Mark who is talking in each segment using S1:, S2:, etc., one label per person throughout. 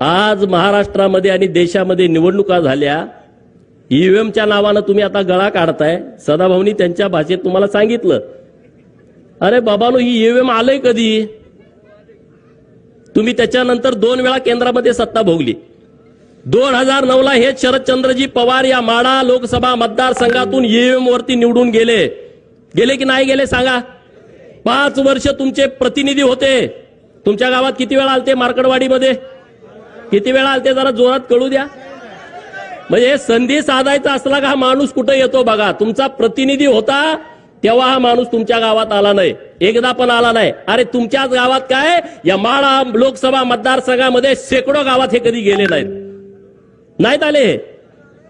S1: आज महाराष्ट्रामध्ये आणि देशामध्ये निवडणुका झाल्या. ईव्हीएमच्या नावानं तुम्ही आता गळा काढताय. सदाभाऊनी त्यांच्या भाषेत तुम्हाला सांगितलं. अरे बाबानो ही ईव्हीएम आलंय कधी? तुम्ही त्याच्यानंतर दोन वेळा केंद्रामध्ये सत्ता भोगली. दोन हजार नऊला हे शरदचंद्रजी पवार या माडा लोकसभा मतदारसंघातून ईव्हीएम वरती निवडून गेले. गेले की नाही गेले सांगा. पाच वर्ष तुमचे प्रतिनिधी होते. तुमच्या गावात किती वेळा आलते? मार्कडवाडीमध्ये? किती वेळा आलते जरा जोरात कळू द्या? म्हणजे संधी साधायचा असला का हा माणूस कुठं येतो बघा? तुमचा प्रतिनिधी होता तेव्हा हा माणूस तुमच्या गावात आला नाही. एकदा पण आला नाही. अरे तुमच्याच गावात काय? या माळा लोकसभा मतदारसंघामध्ये शेकडो गावात हे कधी गेले नाहीत. नाहीत आले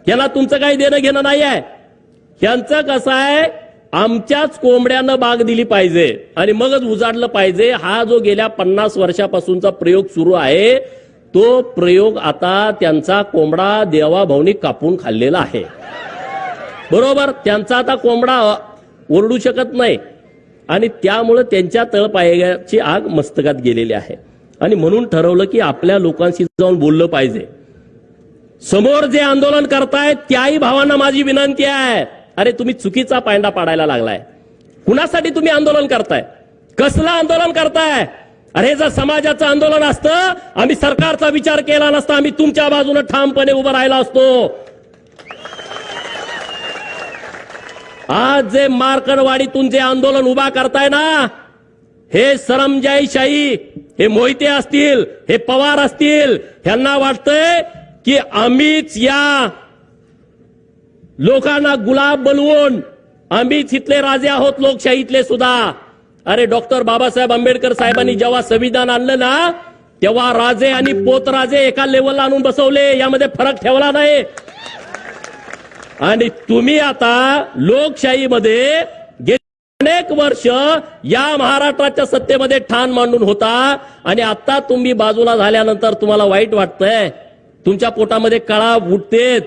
S1: याला तुमचं काही देणं घेणं नाही आहे. यांचं कसं आहे? आमच्याच कोंबड्यानं बाग दिली पाहिजे. आणि मगच उजाडलं पाहिजे. हा जो गेल्या पन्नास वर्षापासूनचा प्रयोग सुरू आहे तो प्रयोग आता त्यांचा कोंबडा देवाभाऊनी कापून खाल्लेला आहे. बरोबर? त्यांचा आता कोंबडा ओरडू शकत नाही. आणि त्यामुळं त्यांच्या तळपायाची आग मस्तकात गेलेली आहे. आणि म्हणून ठरवलं की आपल्या लोकांशी जाऊन बोललं पाहिजे. समोर जे आंदोलन करतायत त्याही भावांना माझी विनंती आहे. अरे तुम्ही चुकीचा पायंडा पाडायला लागलाय. कुणासाठी तुम्ही आंदोलन करताय? कसलं आंदोलन करताय? अरे जर समाजाचं आंदोलन असतं आम्ही सरकारचा विचार केला नसता आम्ही तुमच्या बाजूने ठामपणे उभं राहिला असतो. आज जे मारकडवाडीतून जे आंदोलन उभा करताय ना हे सरमजाईशाही हे मोहिते असतील हे पवार असतील ह्यांना वाटतंय की आम्हीच या लोकांना गुलाब बनवून आम्हीच इथले राजे आहोत लोकशाहीतले सुद्धा. अरे डॉक्टर बाबासाहेब आंबेडकर साहेबांनी जेव्हा संविधान आणलं ना तेव्हा राजे आणि पोतराजे एका लेवलला आणून बसवले. यामध्ये फरक ठेवला नाही. आणि तुम्ही आता लोकशाहीमध्ये अनेक वर्ष या महाराष्ट्राच्या सत्तेमध्ये ठाण मांडून होता. आणि आता तुम्ही बाजूला झाल्यानंतर तुम्हाला वाईट वाटतंय. तुमच्या पोटामध्ये कळा उठतेत.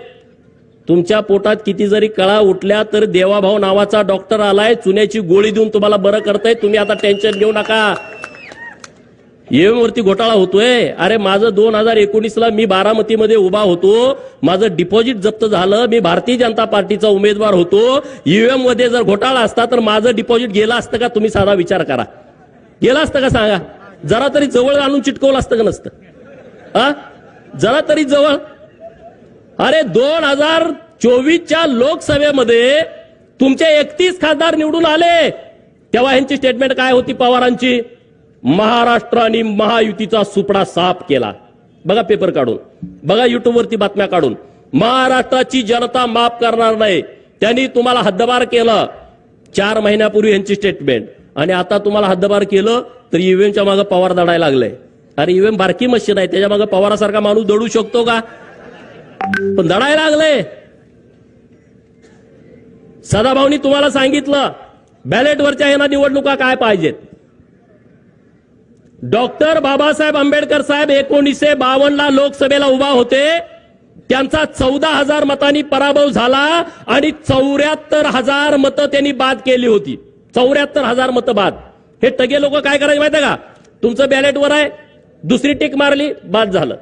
S1: तुमच्या पोटात किती जरी कळा उठल्या तर देवाभाऊ नावाचा डॉक्टर आलाय चुन्याची गोळी देऊन तुम्हाला बरं करताय. तुम्ही आता टेन्शन घेऊ नका. EVM वरती घोटाळा होतोय. अरे माझं दोन हजार एकोणीसला मी बारामतीमध्ये उभा होतो. माझं डिपॉझिट जप्त झालं. मी भारतीय जनता पार्टीचा उमेदवार होतो. ईव्हीएममध्ये जर घोटाळा असता तर माझं डिपॉझिट गेलं असतं का? तुम्ही साधा विचार करा. गेलं असतं का सांगा? जरा तरी जवळ आणून चिटकवलं असतं का नसतं? हा जरा तरी जवळ अरे दोन हजार चोवीसच्या लोकसभेमध्ये तुमचे एकतीस खासदार निवडून आले. तेव्हा यांची स्टेटमेंट काय होती पवारांची? महाराष्ट्र आणि महायुतीचा सुपडा साफ केला. बघा पेपर काढून. बघा युट्यूबवरती बातम्या काढून. महाराष्ट्राची जनता माफ करणार नाही. त्यांनी तुम्हाला हद्दबार केलं. चार महिन्यापूर्वी यांची स्टेटमेंट आणि आता तुम्हाला हद्दबार केलं तर ईव्हीएमच्या मागे पवार दडायला लागलंय अरे ईव्हीएम बारकी मशीन आहे. त्याच्यामागे पवारासारखा माणूस दडू शकतो का? पण दडाय लागले. सदाभाऊनी तुम्हाला सांगितलं बॅलेटवरच्या यांना निवडणुका काय पाहिजेत? डॉक्टर बाबासाहेब आंबेडकर साहेब एकोणीसशे बावन्नला लोकसभेला उभा होते. त्यांचा चौदा हजार मतांनी पराभव झाला आणि चौऱ्याहत्तर हजार मतं त्यांनी बाद केली होती. चौऱ्याहत्तर हजार मतं बाद. हे टगे लोक काय करायचे माहिती का? तुमचं बॅलेटवर आहे. दुसरी टिक मारली बाद झालं.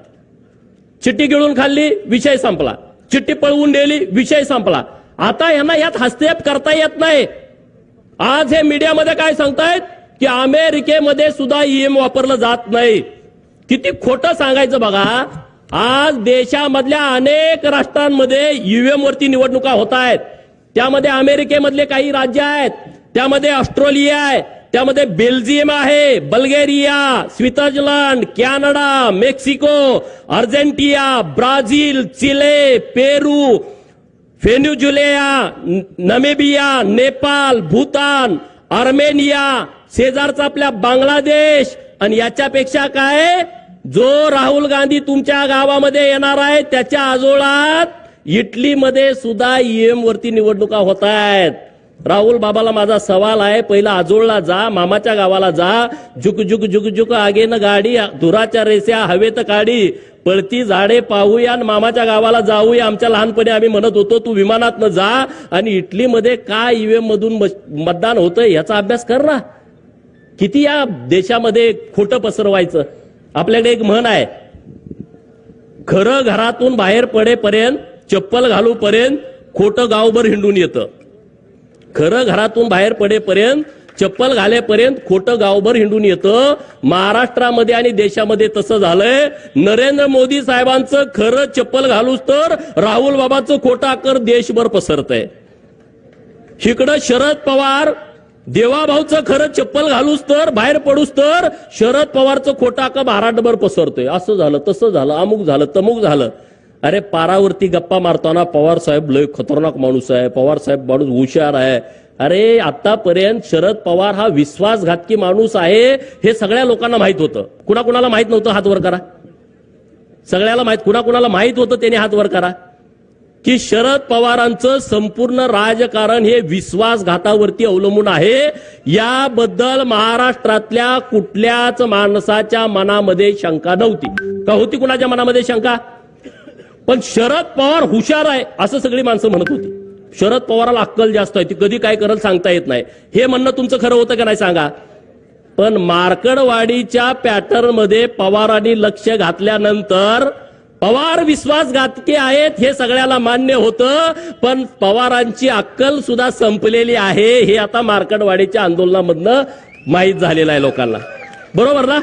S1: चिठ्ठी गिळून खाल्ली विषय संपला. चिठ्ठी पळवून नेली विषय संपला. आता यांना यात हस्तक्षेप करता येत नाही. आज हे मीडियामध्ये काय सांगतायत? की अमेरिकेमध्ये सुद्धा ईएम वापरलं जात नाही. किती खोटं सांगायचं बघा. आज देशामधल्या अनेक राष्ट्रांमध्ये ईव्हीएम वरती निवडणुका होत आहेत त्यामध्ये अमेरिकेमधले काही राज्य आहेत. त्यामध्ये ऑस्ट्रेलिया आहे. त्यामध्ये बेल्जियम आहे Bulgaria Switzerland Canada Mexico Argentina Brazil Chile Peru Venezuela Namibia Nepal Bhutan Armenia शेजारचा आपल्या बांगलादेश. आणि याच्यापेक्षा काय? जो राहुल गांधी तुमच्या गावामध्ये येणार आहे त्याच्या आजोळात इटलीमध्ये सुद्धा ईएम वरती निवडणुका होत आहेत. राहुल बाबाला माझा सवाल आहे पहिला आजोळला जा मामाच्या गावाला जा झुक झुक झुक झुक आगेन गाडी धुराच्या रेस्या हवेत काढी पळती झाडे पाहूया आणि मामाच्या गावाला जाऊया. आमच्या लहानपणी आम्ही म्हणत होतो तू विमानातनं जा आणि इटलीमध्ये काय ईव्हीएम मधून मतदान होतंय याचा अभ्यास कर ना. किती या देशामध्ये खोटं पसरवायचं? आपल्याकडे एक म्हण आहे खरं घरातून बाहेर पडेपर्यंत चप्पल घालूपर्यंत खोटं गावभर हिंडून येतं. खरं घरातून बाहेर पडेपर्यंत चप्पल घालेपर्यंत खोटं गावभर हिंडून येतं. महाराष्ट्रामध्ये आणि देशामध्ये तसं झालंय. नरेंद्र मोदी साहेबांचं खरं चप्पल घालूच तर राहुल बाबाचं खोटं आकर देशभर पसरतंय. इकडं शरद पवार देवाभाऊचं खरं चप्पल घालूच तर बाहेर पडूच तर शरद पवारचं खोटा आकर महाराष्ट्रभर पसरतोय. असं झालं तसं झालं अमुक झालं तमुक झालं. अरे पारावरती गप्पा मारताना पवार साहेब लय खतरनाक माणूस आहे. पवार साहेब माणूस हुशार आहे. अरे आतापर्यंत शरद पवार हा विश्वासघातकी माणूस आहे हे सगळ्या लोकांना माहीत होतं. कुणाकुणाला माहीत नव्हतं हात वर करा. सगळ्याला माहीत कुणाकुणाला माहीत होतं त्याने हात वर करा. की शरद पवारांचं संपूर्ण राजकारण हे विश्वासघातावरती अवलंबून आहे. याबद्दल महाराष्ट्रातल्या कुठल्याच माणसाच्या मनामध्ये शंका नव्हती. का होती कुणाच्या मनामध्ये शंका? पण शरद पवार हुशार आहे असं सगळी माणसं म्हणत होती. शरद पवाराला अक्कल जास्त आहे ती कधी काय करल सांगता येत नाही. हे म्हणणं तुमचं खरं होतं का नाही सांगा? पण मार्कडवाडीच्या पॅटर्नमध्ये पवारांनी लक्ष घातल्यानंतर पवार विश्वासघातके आहेत हे सगळ्याला मान्य होतं पण पवारांची अक्कल सुद्धा संपलेली आहे हे आता मार्कडवाडीच्या आंदोलनामधनं माहीत झालेलं आहे लोकांना. बरोबर ना?